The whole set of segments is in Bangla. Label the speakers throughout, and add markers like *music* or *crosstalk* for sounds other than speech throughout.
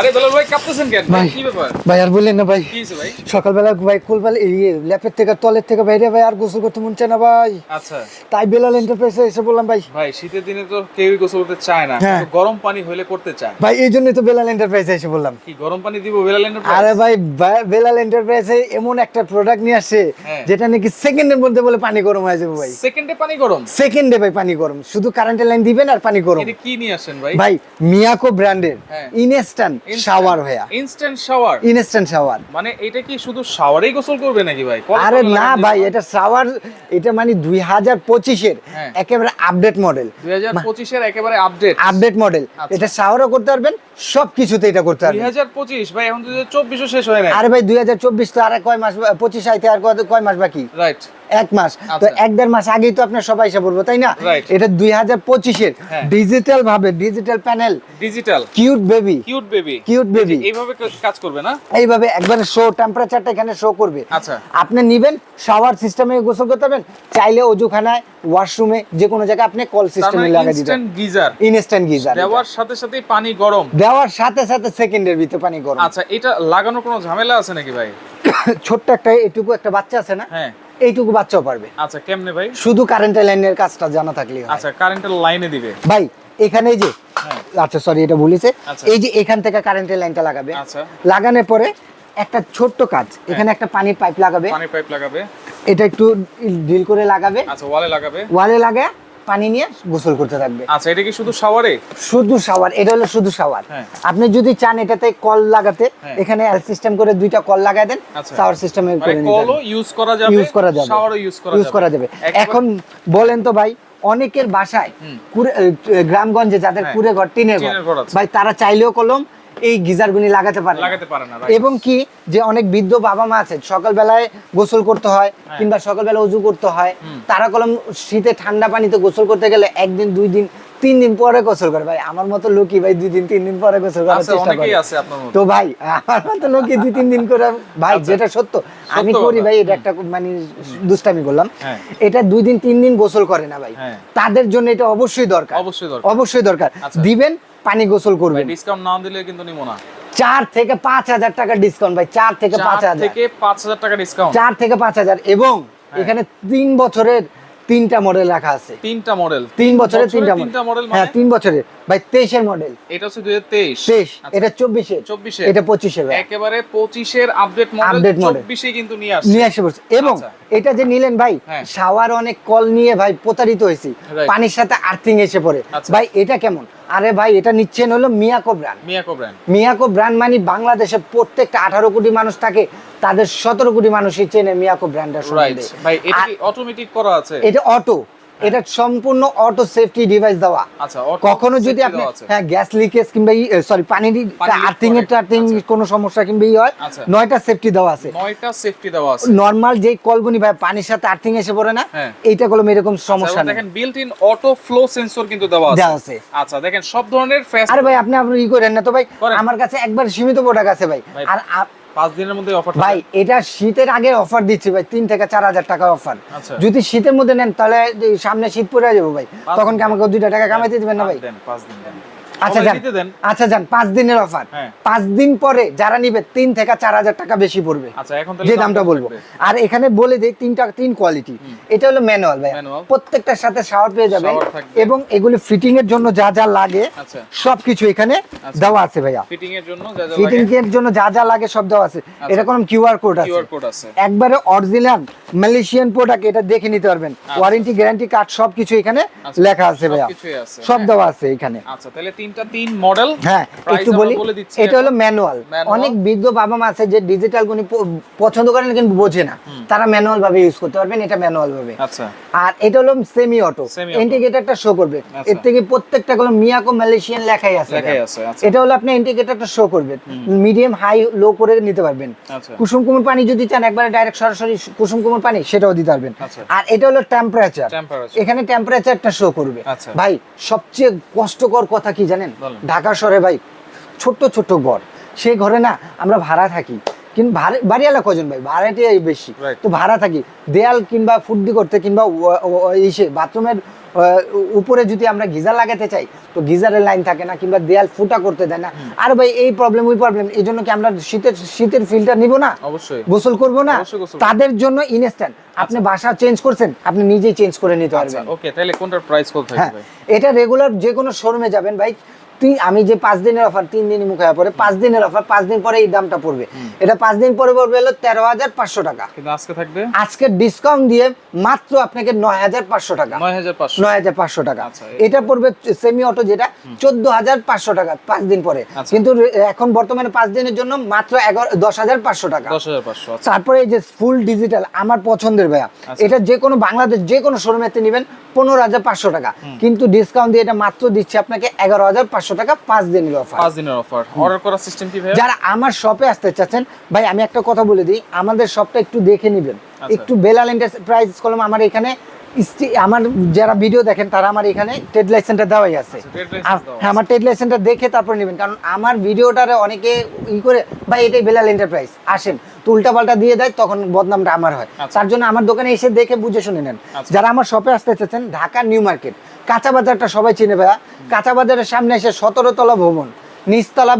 Speaker 1: আরে বেলাল ভাই কাঁপতেছেন কেন? কি ব্যাপার?
Speaker 2: ভাই আর বললেন না ভাই।
Speaker 1: ভাই?
Speaker 2: সকালবেলা ভাই কুলবেলা এই ল্যাপের থেকে তলের থেকে বাইরে ভাই আর গোসল করতে মন চায় না ভাই।
Speaker 1: আচ্ছা।
Speaker 2: তাই বেলাল এন্টারপ্রাইজে এসে বললাম ভাই।
Speaker 1: ভাই শীতের দিনে তো কেউই গোসল করতে চায় না।
Speaker 2: হ্যাঁ।
Speaker 1: গরম পানি হলে করতে চায়।
Speaker 2: ভাই এই জন্যই তো বেলাল এন্টারপ্রাইজে এসে বললাম।
Speaker 1: কি গরম পানি দিব বেলাল এন্টারপ্রাইজ
Speaker 2: আরে ভাই বেলাল এন্টারপ্রাইজে এমন একটা প্রোডাক্ট নিয়ে আসছে
Speaker 1: হ্যাঁ।
Speaker 2: যেটা নাকি সেকেন্ডের মধ্যে বলে পানি গরম হয়ে যাবে ভাই।
Speaker 1: সেকেন্ডে পানি গরম?
Speaker 2: সেকেন্ডে ভাই পানি গরম। শুধু কারেন্টের লাইন দিবেন আর পানি গরম।
Speaker 1: এটা কি নিয়ে আসেন ভাই?
Speaker 2: ভাই মিয়াকো ব্র্যান্ডের। ইনস্ট্যান্ট শাওয়ার ভাইয়া।
Speaker 1: ইনস্ট্যান্ট শাওয়ার
Speaker 2: ইনস্ট্যান্ট শাওয়ার
Speaker 1: মানে এটা কি শুধু শাওয়ারেই গোসল করবে নাকি ভাই?
Speaker 2: আরে না ভাই এটা শাওয়ার এটা মানে দুই হাজার পঁচিশের
Speaker 1: হ্যাঁ।
Speaker 2: একেবারে আপডেট মডেল
Speaker 1: 2025 এর একেবারে আপডেট
Speaker 2: আপডেট মডেল। এটা শাওয়ারও করতে পারবেন সব কিছুতে এটা করতে পারবেন।
Speaker 1: 2025 ভাই এখন তো 24 শেষ হয় না
Speaker 2: আরে ভাই দুই হাজার চব্বিশ তো আর কয় মাস পঁচিশ আইতে আর কয় মাস বাকি?
Speaker 1: রাইট
Speaker 2: এক মাস। তো
Speaker 1: আচ্ছা।
Speaker 2: এক দেড় মাস আগেই তো আপনার সবাই এসে পড়ব তাই না? এটা দুই হাজার পঁচিশের।
Speaker 1: হ্যাঁ।
Speaker 2: ডিজিটাল ভাবে digital panel
Speaker 1: digital
Speaker 2: cute baby
Speaker 1: cute baby
Speaker 2: cute baby
Speaker 1: এইভাবে কাজ করবে না?
Speaker 2: এইভাবে একবারে শো টেম্পারেচারটা এখানে শো করবে।
Speaker 1: আচ্ছা।
Speaker 2: আপনি নিবেন শাওয়ার সিস্টেমে গোসল করতে পারবেন চাইলে অজুখানায় ওয়াশরুমে যে কোনো জায়গায় আপনি কল সিস্টেমে লাগিয়ে দিবেন।
Speaker 1: Instant geyser.
Speaker 2: ইনস্ট্যান্ট গিজার
Speaker 1: দেওয়ার সাথে সাথে পানি গরম।
Speaker 2: দেওয়ার সাথে সাথে সেকেন্ডের ভিতরে পানি গরম।
Speaker 1: আচ্ছা এটা লাগানোর কোনো ঝামেলা আছে নাকি ভাই? *coughs*
Speaker 2: ছোট্ট একটা এটুকু একটা বাচ্চা আছে না?
Speaker 1: হ্যাঁ।
Speaker 2: এইটুকু বাচ্চাও পারবে।
Speaker 1: আচ্ছা কেমনে ভাই?
Speaker 2: শুধু কারেন্টের লাইনের কাজটা জানা থাকলেই
Speaker 1: আচ্ছা কারেন্টের লাইনে দিবে।
Speaker 2: ভাই এখানে যে
Speaker 1: হ্যাঁ।
Speaker 2: আচ্ছা সরি এটা বলেছে
Speaker 1: আচ্ছা।
Speaker 2: এই যে এখান থেকে কারেন্টের লাইনটা লাগাবে।
Speaker 1: আচ্ছা।
Speaker 2: লাগানোর পরে একটা ছোট্ট কাজ এখানে একটা পানির পাইপ লাগাবে।
Speaker 1: পানির পাইপ লাগাবে।
Speaker 2: এটা একটু ড্রিল করে লাগাবে।
Speaker 1: আচ্ছা ওয়ালে লাগাবে।
Speaker 2: ওয়ালে লাগে পানি নিয়ে গোসল করতে থাকবে।
Speaker 1: আচ্ছা এটা কি শুধু শাওয়ারে?
Speaker 2: শুধু শাওয়ার এটা হলো শুধু শাওয়ার।
Speaker 1: হ্যাঁ।
Speaker 2: আপনি যদি চান এটাতে কল লাগাতে
Speaker 1: হ্যাঁ।
Speaker 2: এখানে এল সিস্টেম করে দুইটা কল লাগায় দেন
Speaker 1: আচ্ছা।
Speaker 2: শাওয়ার সিস্টেমে
Speaker 1: মানে
Speaker 2: করে নিতে
Speaker 1: কলও ইউজ করা যাবে
Speaker 2: ইউজ করা যাবে।
Speaker 1: শাওয়ারও ইউজ করা
Speaker 2: ইউজ
Speaker 1: যাবে।
Speaker 2: করা যাবে। এখন বলেন তো ভাই অনেকের বাসায় গ্রামগঞ্জে যাদের
Speaker 1: হ্যাঁ।
Speaker 2: কুড়ে ঘর টিনের ঘর ভাই তারা চাইলেও কলম এই গিজারগুনি লাগাতে পারে
Speaker 1: লাগাতে পারে না
Speaker 2: এবং কি যে অনেক বৃদ্ধ বাবা মা আছে সকালবেলায় গোসল করতে হয়
Speaker 1: হ্যাঁ।
Speaker 2: কিংবা সকালবেলা উজু করতে হয় তারা কলম শীতে ঠান্ডা পানিতে গোসল করতে গেলে একদিন দুই দিন তিন দিন পরে গোসল করে। ভাই আমার মতো লোকই ভাই দুই দিন তিন দিন পরে গোসল করার চেষ্টা করে।
Speaker 1: অনেকেই আছে আপনার মতো।
Speaker 2: তো ভাই আমার মতো লোকই দুই তিন দিন করে ভাই
Speaker 1: আচ্ছা।
Speaker 2: যেটা সত্য আমি করি ভাই এটা একটা মানে দুষ্টামি করলাম।
Speaker 1: হ্যাঁ।
Speaker 2: এটা দুই দিন তিন দিন গোসল করে না ভাই।
Speaker 1: হ্যাঁ।
Speaker 2: তাদের জন্য এটা অবশ্যই দরকার।
Speaker 1: অবশ্যই দরকার।
Speaker 2: অবশ্যই দরকার।
Speaker 1: আচ্ছা।
Speaker 2: দিবেন পানি গোসল
Speaker 1: করবে
Speaker 2: করবেন
Speaker 1: ডিসকাউন্ট না দিলে কিন্তু নিব না।
Speaker 2: চার থেকে পাঁচ হাজার টাকা ডিসকাউন্ট ভাই চার থেকে পাঁচ হাজার।
Speaker 1: থেকে পাঁচ হাজার টাকা ডিসকাউন্ট
Speaker 2: চার থেকে পাঁচ হাজার। এবং
Speaker 1: হ্যাঁ।
Speaker 2: এখানে তিন বছরের তিনটা মডেল রাখা আছে।
Speaker 1: তিনটা মডেল
Speaker 2: তিন বছরের তিনটা
Speaker 1: মডেল
Speaker 2: হ্যাঁ
Speaker 1: মানে?
Speaker 2: তিন বছরের। ভাই তেইশের মডেল
Speaker 1: এটা হচ্ছে দুই তেইশ।
Speaker 2: তেইশ এটা চব্বিশের
Speaker 1: চব্বিশে।
Speaker 2: এটা পঁচিশের ভাই।
Speaker 1: একেবারে পঁচিশের আপডেট মডেল
Speaker 2: Update model।
Speaker 1: চব্বিশে কিন্তু নিয়ে আসছে।
Speaker 2: নিয়ে এবং
Speaker 1: আচ্ছা।
Speaker 2: এটা যে নিলেন ভাই
Speaker 1: হ্যাঁ।
Speaker 2: শাওয়ার অনেক কল নিয়ে ভাই প্রতারিত হয়েছি। পানির সাথে আর্থিং এসে পড়ে।
Speaker 1: আচ্ছা।
Speaker 2: ভাই এটা কেমন? আরে ভাই এটা নিচ্ছেন হলো Miyako brand
Speaker 1: Miyako brand
Speaker 2: Miyako brand মানে বাংলাদেশের প্রত্যেকটা আঠারো কোটি মানুষ থাকে তাদের সতেরো কোটি মানুষই চেনে মিয়াকো ব্র্যান্ডের সম্বন্ধে।
Speaker 1: ভাই এটা অটোমেটিক করা আছে?
Speaker 2: এটা অটো এটা সম্পূর্ণ অটো সেফটি ডিভাইস দেওয়া।
Speaker 1: আচ্ছা
Speaker 2: কখনো যদি আপনি হ্যাঁ গ্যাস লিকেজ কিংবা সরি পানির আর্থিং এর টার্থিং
Speaker 1: আচ্ছা।
Speaker 2: কোনো সমস্যা কিংবা ই হয়
Speaker 1: আচ্ছা।
Speaker 2: নয়টা সেফটি দেওয়া আছে।
Speaker 1: নয়টা সেফটি দেওয়া আছে।
Speaker 2: নর্মাল যে কলগুনি ভাই পানির সাথে আর্থিং এসে পড়ে না
Speaker 1: হ্যাঁ।
Speaker 2: এইটা কলম এরকম সমস্যা নেই।
Speaker 1: দেখেন built in auto flow sensor কিন্তু দেওয়া
Speaker 2: দেওয়া
Speaker 1: আছে।
Speaker 2: আছে।
Speaker 1: আচ্ছা দেখেন সব ধরনের
Speaker 2: আরে ভাই আপনি আপনি ই করেন না তো ভাই। আমার কাছে একবার সীমিত প্রোডাক্ট আছে ভাই। আর
Speaker 1: পাঁচ দিনের মধ্যে অফার
Speaker 2: ভাই এটা শীতের আগে অফার দিচ্ছি ভাই তিন থেকে চার হাজার টাকা অফার
Speaker 1: আচ্ছা।
Speaker 2: যদি শীতের মধ্যে নেন তাহলে সামনে শীত পড়ে যাব ভাই। তখন কি আমাকে দুইটা টাকা কামাইতে দিবেন না ভাই?
Speaker 1: পাঁচ দেন।
Speaker 2: আচ্ছা যান। আচ্ছা যান পাঁচ দিনের অফার
Speaker 1: হ্যাঁ।
Speaker 2: পাঁচ দিন পরে যারা নিবে তিন থেকে চার হাজার টাকা বেশি পড়বে।
Speaker 1: আচ্ছা
Speaker 2: যে দামটা বলব। আর এখানে বলে দিই তিনটা তিন কোয়ালিটি এটা হলো ম্যানুয়াল ভাই প্রত্যেকটার সাথে শাওয়ার পেয়ে যাবেন এবং এগুলি ফিটিং এর জন্য যা যা লাগে
Speaker 1: আচ্ছা।
Speaker 2: সবকিছু এখানে
Speaker 1: আচ্ছা।
Speaker 2: দেওয়া আছে ভাইয়া।
Speaker 1: ফিটিং এর জন্য যা যা
Speaker 2: ফিটিং
Speaker 1: লাগে
Speaker 2: এর জন্য যা যা লাগে সব দেওয়া আছে। এটা কোনো কিউআর কোড আছে।
Speaker 1: কিউআর কোড আছে।
Speaker 2: একবারে অরিজিনাল মালয়েশিয়ান প্রোডাক্ট এটা দেখে নিতে পারবেন। ওয়ারেন্টি গ্যারান্টি কার্ড সবকিছু এখানে। লেখা আছে ভাইয়া। সব
Speaker 1: হ্যাঁ।
Speaker 2: দেওয়া আছে এখানে।
Speaker 1: আচ্ছা তাহলে তিনটা তিন মডেল
Speaker 2: হ্যাঁ একটু বলি এটা হলো ম্যানুয়াল অনেক বৃদ্ধ বাবা মা আছে যে ডিজিটাল গুনি পছন্দ করেন কিন্তু বোঝে না। তারা ম্যানুয়াল ভাবে ইউজ করতে পারবেন এটা ম্যানুয়াল ভাবে।
Speaker 1: আচ্ছা।
Speaker 2: আর এটা হলো সেমি অটো ইন্ডিকেটরটা শো করবে। এর থেকে প্রত্যেকটা গুলো মিয়াকো মালয়েশিয়ান লেখাই আছে। এটা।
Speaker 1: আছে।
Speaker 2: এটা হলো আপনি ইন্ডিকেটরটা শো করবে। মিডিয়াম হাই লো করে নিতে পারবেন।
Speaker 1: আচ্ছা।
Speaker 2: কুসুম কুমুর পানি যদি চান একবারে ডাইরেক্ট সরাসরি কুসুম কুমুর পানি সেটাও দিতে পারবেন।
Speaker 1: আচ্ছা।
Speaker 2: আর এটা হলো টেম্পারেচার। এখানে টেম্পারেচারটা শো করবে।
Speaker 1: আচ্ছা।
Speaker 2: ভাই সবচেয়ে কষ্টকর কথা কি জানেন?
Speaker 1: বলেন।
Speaker 2: ঢাকা শহরে ভাই ছোট্ট ছোট্ট ঘর। সেই ঘরে না আমরা ভাড়া থাকি। কিন্তু বাড়িওয়ালা কজন ভাই? ভাড়াটি বেশি। তো ভাড়া থাকি। দেয়াল কিংবা করতে কিংবা ইসে বাথরুমের উপরে যদি আমরা গিজার লাগাতে চাই তো গিজারের লাইন থাকে না কিংবা দেয়াল ফুটা করতে দেয় না। আর ভাই এই প্রবলেম ওই প্রবলেম এই জন্য কি আমরা শীতের শীতের ফিল্টার নিব না?
Speaker 1: অবশ্যই।
Speaker 2: গোসল করব না? তাদের জন্য ইনস্ট্যান্ট আপনি বাসা চেঞ্জ করছেন আপনি নিজেই চেঞ্জ করে নিতে
Speaker 1: আচ্ছা
Speaker 2: পারবেন।
Speaker 1: ওকে তাহলে কোনটার প্রাইস কত থাকবে
Speaker 2: হ্যাঁ এটা রেগুলার যে কোনো শোরুমে যাবেন ভাই। তুই আমি যে পাঁচ দিনের অফার তিন দিনই মুখে পড়ে পাঁচ দিনের অফার পাঁচ দিন পরে এই দামটা পড়বে। এটা পাঁচ দিন পরে পড়বে হলো তেরো হাজার পাঁচশো টাকা।
Speaker 1: কিন্তু আজকে থাকবে?
Speaker 2: আজকে ডিসকাউন্ট দিয়ে মাত্র আপনাকে নয় হাজার পাঁচশো টাকা।
Speaker 1: নয় হাজার পাঁচশো।
Speaker 2: নয় হাজার পাঁচশো টাকা।
Speaker 1: আচ্ছা,
Speaker 2: এটা পড়বে সেমি অটো যেটা চোদ্দ হাজার পাঁচশো টাকা পাঁচ দিন পরে।
Speaker 1: আচ্ছা।
Speaker 2: কিন্তু এখন বর্তমানে পাঁচ দিনের জন্য মাত্র এগারো দশ হাজার পাঁচশো টাকা।
Speaker 1: দশ হাজার পাঁচশো আচ্ছা।
Speaker 2: তারপরে এই যে ফুল ডিজিটাল আমার পছন্দের ভাইয়া। এটা যে কোনো বাংলাদেশ যে কোনো শোরুমেতে নেবেন পনেরো হাজার পাঁচশো টাকা। কিন্তু ডিসকাউন্ট দিয়ে এটা মাত্র দিচ্ছে আপনাকে এগারো হাজার পাঁচশো টাকা পাঁচ দিনের অফার
Speaker 1: পাঁচ দিনের অফার অর্ডার করার সিস্টেম কি
Speaker 2: যারা আমার শপে আসতে চাচ্ছেন ভাই আমি একটা কথা বলে দিই আমাদের শপটা একটু দেখে নেবেন।
Speaker 1: আচ্ছা।
Speaker 2: একটু বেলাল এন্টারপ্রাইজ কলম আমার এখানে আমার যারা ভিডিও দেখেন তারা আমার এখানে ট্রেড লাইসেন্সটা দেওয়াই আছে। হ্যাঁ আমার ট্রেড লাইসেন্সটা দেখে তারপর নেবেন কারণ আমার ভিডিওটারে অনেকে ই করে ভাই এটাই বেলাল এন্টারপ্রাইজ আসেন। তো উল্টাপাল্টা দিয়ে দেয় তখন বদনামটা আমার হয়।
Speaker 1: আচ্ছা।
Speaker 2: তার জন্য আমার দোকানে এসে দেখে বুঝে শুনে নেন।
Speaker 1: আচ্ছা।
Speaker 2: যারা আমার শপে আসতে চাচ্ছেন ঢাকা নিউ মার্কেট কাঁচা বাজারটা সবাই চিনে ভাইয়া। কাঁচা বাজারের সামনে এসে সতেরো তলা ভবন। নিচতলা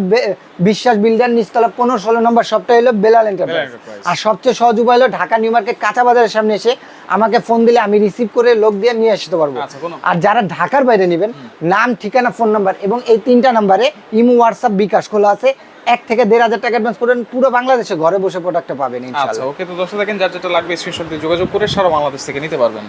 Speaker 2: বিশ্বাস বিল্ডার নিচতলা পনেরো ষোলো নম্বর সবটা হলো বেলাল এন্টারপ্রাইজ আর সবচেয়ে সহজ উপায় হলো ঢাকা নিউ মার্কেট কাঁচা বাজারের সামনে এসে আমাকে ফোন দিলে আমি রিসিভ করে লোক দিয়ে নিয়ে আসতে পারব।
Speaker 1: আচ্ছা,
Speaker 2: আর যারা ঢাকার বাইরে নেবেন নাম ঠিকানা ফোন নাম্বার এবং এই তিনটা নাম্বারে ইমো হোয়াটসঅ্যাপ বিকাশ খোলা আছে। এক থেকে দেড় হাজার টাকা অ্যাডভান্স করেন পুরো বাংলাদেশে ঘরে বসে প্রোডাক্টটা পাবেন
Speaker 1: আচ্ছা
Speaker 2: ইনশাআল্লাহ
Speaker 1: ওকে তো দর্শক দেখেন যার যেটা লাগবে স্ক্রিনশট দিয়ে যোগাযোগ করে সারা বাংলাদেশ থেকে নিতে পারবেন।